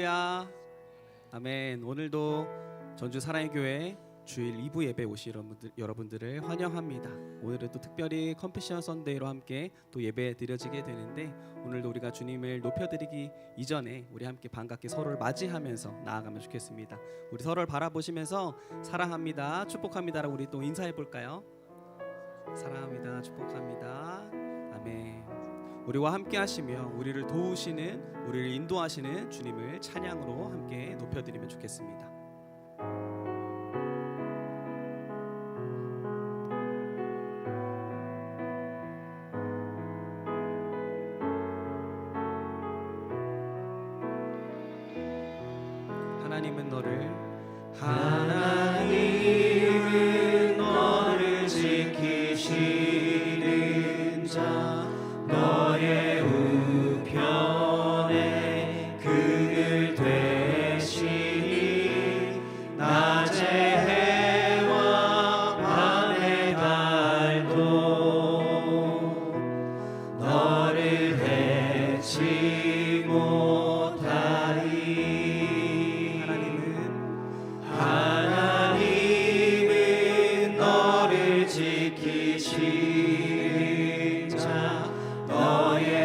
할렐루야. 아멘. 오늘도 전주 사랑의 교회 주일 2부 예배 오신 여러분들, 여러분들을 환영합니다. 오늘은 또 특별히 컴패션 선데이로 함께 또 예배 드려지게 되는데 오늘도 우리가 주님을 높여드리기 이전에 우리 함께 반갑게 서로를 맞이하면서 나아가면 좋겠습니다. 우리 서로를 바라보시면서 사랑합니다, 축복합니다라고 우리 또 인사해 볼까요? 사랑합니다, 축복합니다. 아멘. 우리와 함께 하시며 우리를 도우시는 우리를 인도하시는 주님을 찬양으로 함께 높여드리면 좋겠습니다. 하나님은 너를 하나 너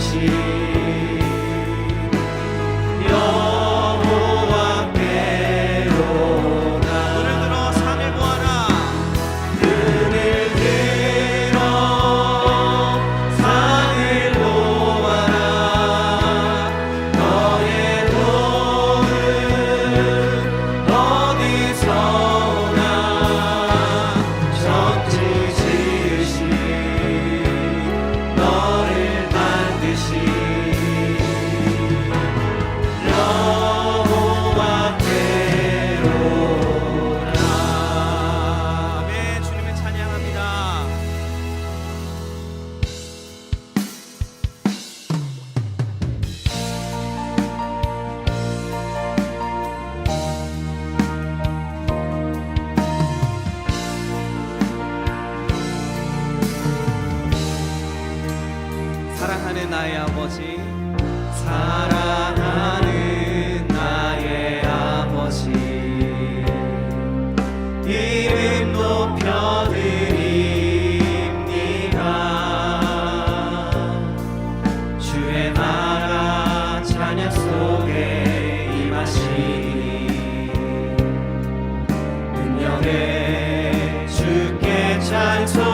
心。 아버지 사랑하는 나의 아버지. 이름 높여드립니다. 주의 나라 자녀 속에 임하시니 능력에 주께 찬송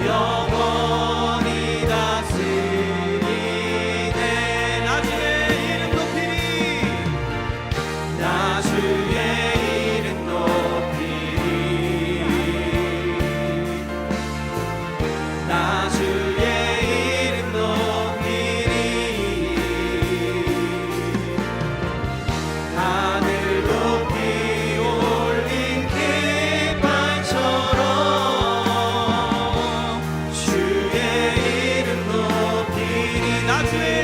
your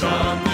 Shama.